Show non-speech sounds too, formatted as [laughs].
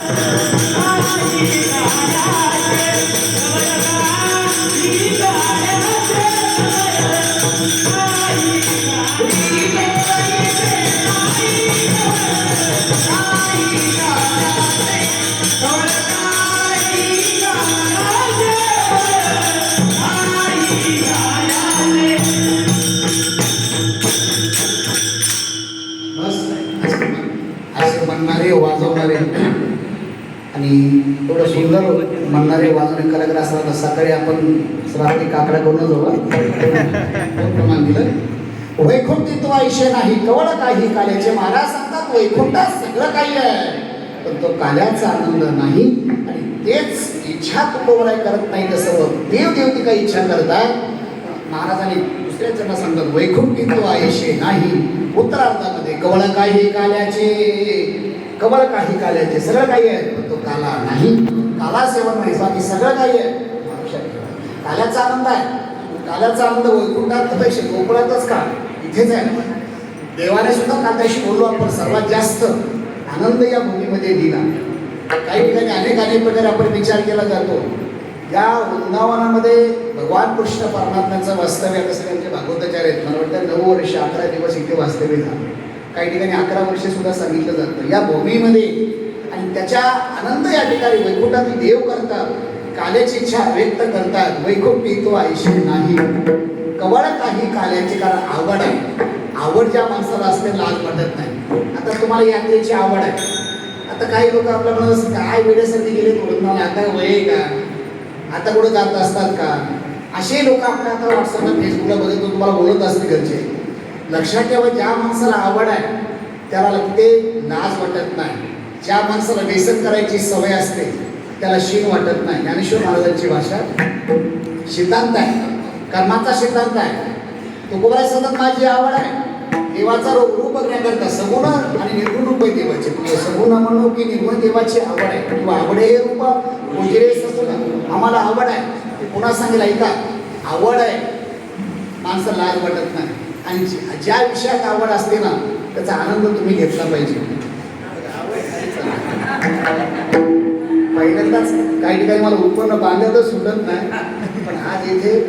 이노래는제 가. म्हणणारे वाजवणारे. आणि एवढं सुंदर म्हणणारे वाजवणे कलाकार असतात. सकाळी आपण रात्री काकडा करून प्रमाण दिलं? वैकुंठित्व आयुष्य नाही कवळ काही. काल्याचे महाराज सांगतात वैकुंठात सगळं काही आहे. पण तो काल्याचा आनंद नाही. आणि तेच इच्छा कुटुंबाला करत नाही. तसं देव देवती काही इच्छा करतात. महाराजांनी दुसऱ्या चरणा सांगतात तो आयुष्य नाही. उत्तरार्धामध्ये कवळ काही काल्याचे कवळ काही काल्याचे सगळं काही आहे पण तो काला नाही. काला सेवन नाही बाकी सगळं काही आहे. काल्याचा आनंद आहे. काल्याचा आनंद वैकुंठात पैसे गोकुळातच का इथेच आहे देवाने सुद्धा काल्याशी बोललो आपण सर्वात जास्त आनंद या भूमीमध्ये दिला. काही ठिकाणी अनेक अनेक प्रकारे आपण विचार केला जातो. या वृंदावनामध्ये भगवान कृष्ण परमात्म्याचं वास्तव्य आता सगळ्यांचे भागवताचार्य आहेत. मला वाटतं नऊ वर्ष अकरा दिवस इथे वास्तव्य झालं. काही ठिकाणी अकरा वर्षे सुद्धा सांगितलं जातं या भूमीमध्ये आणि त्याच्या आनंद या ठिकाणी वैकुंठात देव करतात. काल्याची इच्छा व्यक्त करतात. वैकुंठ तो आयुष्य नाही. कवळ काही काल्याची कारण आवड आहे. आवड ज्या माणसाला असते लाज वाटत नाही. आता तुम्हाला यात्रेची आवड आहे. आता काही लोक आपल्या म्हणत असतात काय वेळेसाठी गेले म्हणून आता वय का? आता कुठं जात असतात का? असे लोक आपल्या आता व्हॉट्सअपला फेसबुकला बघतो तुम्हाला बोलत असते घरचे. लक्षात ठेवा ज्या माणसाला आवड आहे त्याला ते लाज वाटत नाही. ज्या माणसाला व्यसन करायची सवय असते त्याला शीन वाटत नाही. ज्ञानेश्वर महाराजांची भाषा सिद्धांत आहे. कर्माचा सिद्धांत आहे. तुकोबाई सतत माझी आवड आहे. देवाचा रू- रूप करता सगुण आणि निर्गुण रूप आहे देवाचे. म्हणजे सगुण म्हणू की निर्गुण देवाची आवड आहे. किंवा आहे हे रूप उजिरे ना आम्हाला आवड आहे. ते पुन्हा सांगेल ऐका आवड आहे. माणसं लाज वाटत नाही. आणि ज्या- विषयात आवड असते ना त्याचा आनंद तुम्ही घेतला पाहिजे. [laughs] पहिल्यांदाच काही ठिकाणी मला उत्पन्न बांधतच सुटत नाही. पण आज येथे